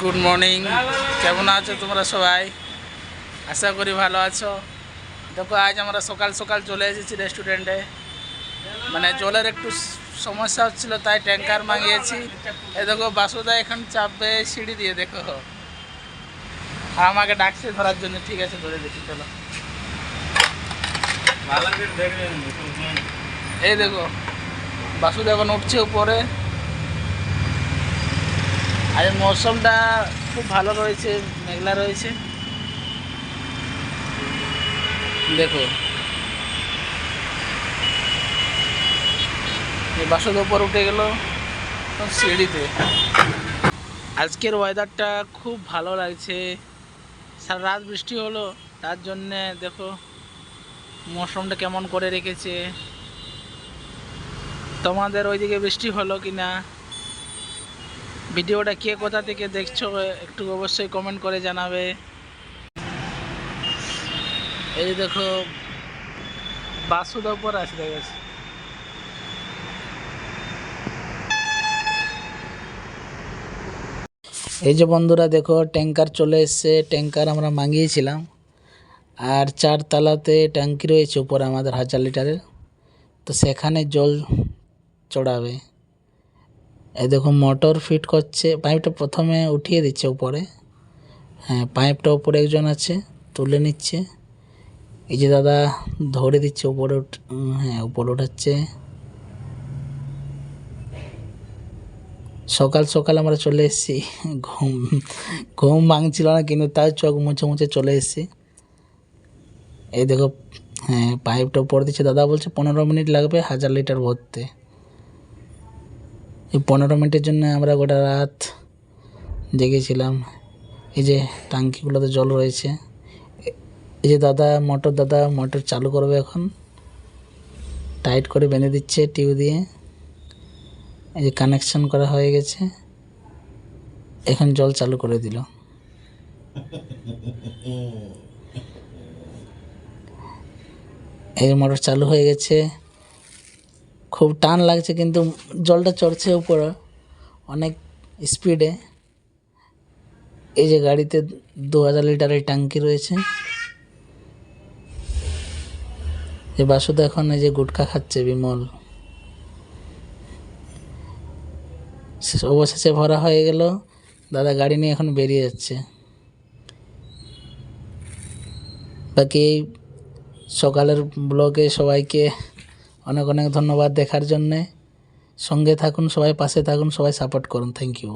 Good morning কেমন আছো তোমরা সবাই? আশা করি ভালো আছো। দেখো, আজ আমরা সকাল সকাল চলে এসেছি রেস্টুরেন্টে মানে জলের একটু সমস্যা হচ্ছিল, তাই ট্যাঙ্কার মাঙিয়েছি এ দেখো, বাসুদা এখন চাপবে সিঁড়ি দিয়ে, দেখো। আর আমাকে ডাকছে ধরার জন্য। ঠিক আছে, ধরে দেখি চলো। এই দেখো, বাসুদা এখন উঠছে উপরে। আজ মৌসুমটা খুব ভালো রয়েছে, মেঘলা রয়েছে। দেখো। এই বাসুদ উপর উঠে গেল সিঁড়িতে। আজকের ওয়েদারটা খুব ভালো লাগছে। সারা রাত বৃষ্টি হলো, তার জন্যে দেখো মৌসুমটা কেমন করে রেখেছে। তোমাদের ওইদিকে বৃষ্টি হলো কি না ভিডিওটা কে কোথা থেকে দেখছ, একটু অবশ্যই কমেন্ট করে জানাবে। এই দেখো বাসুদের উপর আসে গেছে এই যে বন্ধুরা দেখো, ট্যাঙ্কার চলে এসছে, ট্যাঙ্কার আমরা মাঙিয়েছিলাম আর চার তালাতে ট্যাঙ্কি রয়েছে উপরে আমাদের হাজার লিটারের। তো সেখানে জল চড়াবে। এই দেখো মোটর ফিট করছে। পাইপটা প্রথমে উঠিয়ে দিচ্ছে উপরে। হ্যাঁ পাইপটা উপরে একজন আছে, তুলে নিচ্ছে। এই যে দাদা ধরে দিচ্ছে উপরে হ্যাঁ উপরে উঠাচ্ছে। সকাল সকাল আমরা চলে এসেছি। ঘুম ঘুম ভাঙছিল না, কিন্তু তাও চোখ মুছে মুছে চলে এসেছি। এই দেখো হ্যাঁ পাইপটা উপরে দিচ্ছে। দাদা বলছে, পনেরো মিনিট লাগবে, হাজার লিটার ভরতে। এই পনেরো মিনিটের জন্য আমরা গোটা রাত জেগেছিলাম। এই যে টাঙ্কিগুলোতে জল রয়েছে। এই যে দাদা, মোটর দাদা, মোটর চালু করবে এখন। টাইট করে বেঁধে দিচ্ছে টিউ দিয়ে। এই যে কানেকশন করা হয়ে গেছে। এখন জল চালু করে দিল। এই মোটর চালু হয়ে গেছে। খুব টান লাগছে কিন্তু জলটা চড়ছে উপরে অনেক স্পিডে এই যে গাড়িতে দু হাজার লিটারের ট্যাঙ্কি রয়েছে। যে বাসুদা এখন এই যে গুটখা খাচ্ছে বিমল। শেষ- অবশেষে ভরা হয়ে গেল। দাদা গাড়ি নিয়ে এখন বেরিয়ে যাচ্ছে। বাকি সকালের ব্লগে সবাইকে অনেক অনেক ধন্যবাদ দেখার জন্যে। সঙ্গে থাকুন, সবাই পাশে থাকুন, সবাই সাপোর্ট করুন। Thank you